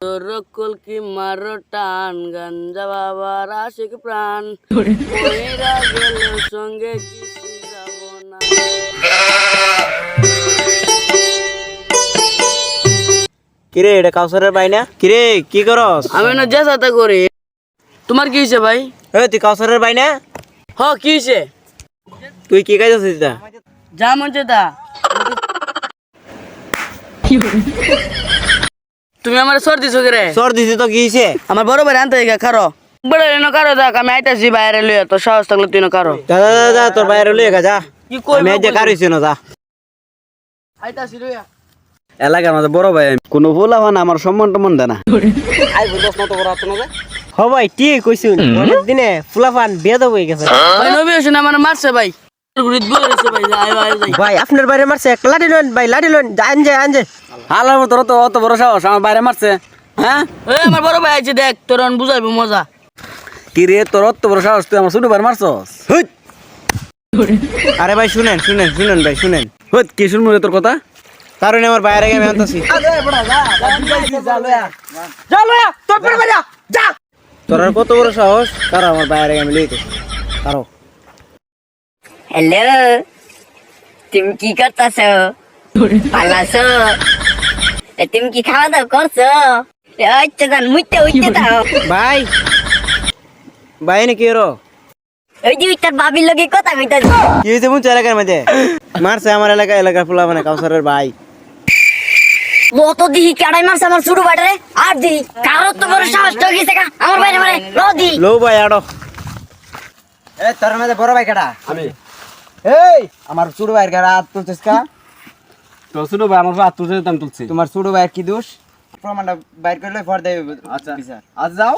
রকল কি মারো টান গাঞ্জা বাবার আশিক প্রাণ। গেল সঙ্গে কিছু যাব না। কিরে এটা কাউসারের ভাই না কিরে কি করস? আমি না যে সাথে করি। তোমার কি হয়েছে ভাই? এ তুই কাউসারের ভাই না হ কি হয়েছে তুই কি কাজ আছিস যা মনছে তা। তুমি আমার সর্দি চোখে রে সর দিছি তো কি হইছে? আমার বড় ভাই আনতে গা খারো। বড় এনো কারও দেখ আমি আইতাছি বাইরে লইয়া তো সাহস থাকলে তুই না কারও যা যা যা, যা তোর বাইরে লইয়া গা, যা। কি কই আমি যে কার হইছি না যা। আইতাছি লইয়া। এলাকার মাঝে বড় ভাই কোনো ভুল হওয়া না আমার সম্মান টম্মান দেয় না। আই বুঝছ না তো বড় হাত না হ ভাই ঠিক কইছুন অনেক দিনে ফুলাফান বিয়ে দেবো হয়ে গেছে। ভাই নবী আমার মারছে ভাই। ভাই আপনার বাইরে মারছে এক লাঠি লন ভাই লাঠি লন আনজে আনজে। হালার মতো তো অত বড় সাহস আমার বাইরে মারছে হ্যাঁ? আমার বড় ভাই আছে দেখ তোর বুঝাইবো মজা। কি রে তোর অত বড় সাহস তুই আমার ছোট ভাই মারছস? আরে ভাই শুনেন শুনেন শুনেন ভাই শুনেন। কি শুনব তোর কথা? কারণ আমার বাইরে গিয়ে আমি আনতাছি। তোর তোর কত বড় সাহস? কারও আমার বাইরে আমি লইতে কারও হ্যালো তুমি কি করতেছ? পালাছ? তুমি কি খাওয়া দাওয়া করছ? আচ্ছা জান মুইতে উইতে দাও। ভাই ভাই নাকি এরো ওই যে তার বাবির লগে কথা কইতা কি হয়েছে বুঝছ এলাকার মধ্যে? মারছে আমার এলাকা এলাকার ফুলা মানে কাউসারের ভাই। কত দিহি কাড়াই মারছে আমার ছোট বাটারে? আর দি কারও তো বড় সাহস তো গেছে কা আমার বাইরে মারে ল দি লো ভাই আড়ো। এ তোর মধ্যে বড় ভাই কাটা আমি। এই আমার ছোট ভাইয়ের গায়ে হাত তুলছিস কা? তো ছোট ভাই আমার হাত তুলছে দাম তুলছি। তোমার ছোট ভাইয়ের কি দোষ? প্রমাণটা বাইর করলে ফর দেবে আচ্ছা। আজ যাও।